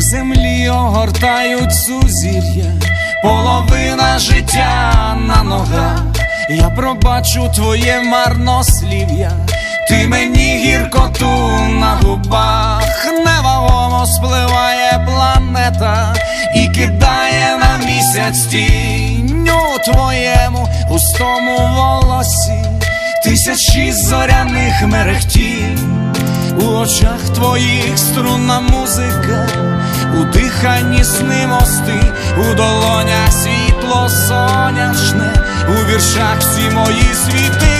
землі огортають сузір'я, половина життя на ногах. Я пробачу твоє марнослів'я, ти мені гіркоту на губах, невагомо спливає планета і кидає на місяць тінь у твоєму густому волосі, тисячі зоряних мерехтінь. У очах твоїх струнна музика, у диханні сни мости, у долонях світло соняшне, у віршах всі мої світи,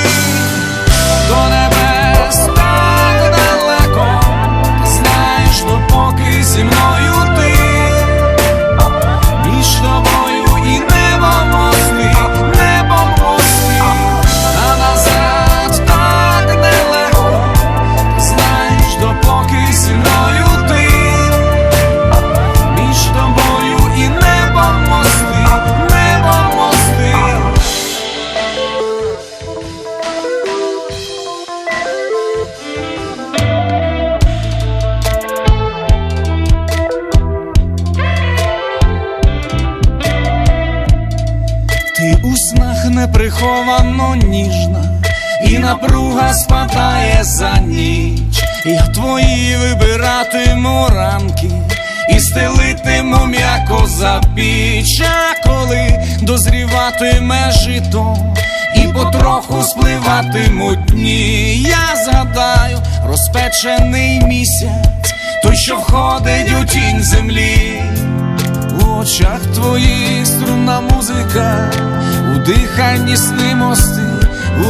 снах неприховано ніжна, і напруга спадає за ніч. Я твої вибиратиму ранки і стелитиму м'яко за піч. А коли дозріватиме жито, і потроху спливатимуть дні, я згадаю розпечений місяць, той, що входить у тінь землі. Очах твоїх струнна музика, у диханні сни мости,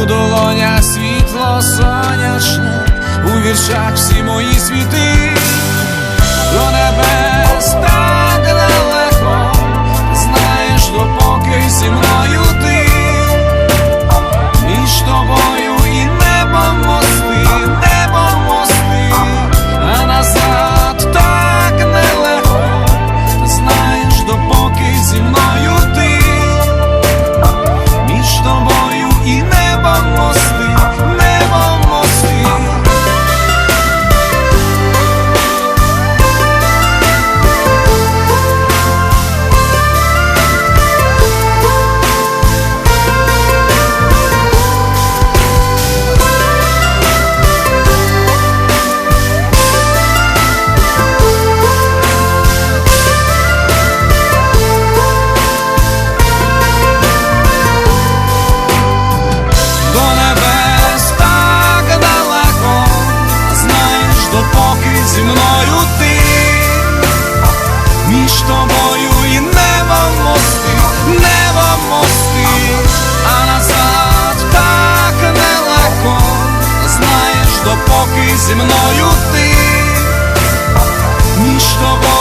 у долонях світло сонячне, у віршах всі мої світи, тобою і небо мости, небо мости, а назад так нелегко, знаєш, допоки зі мною ти між тобою.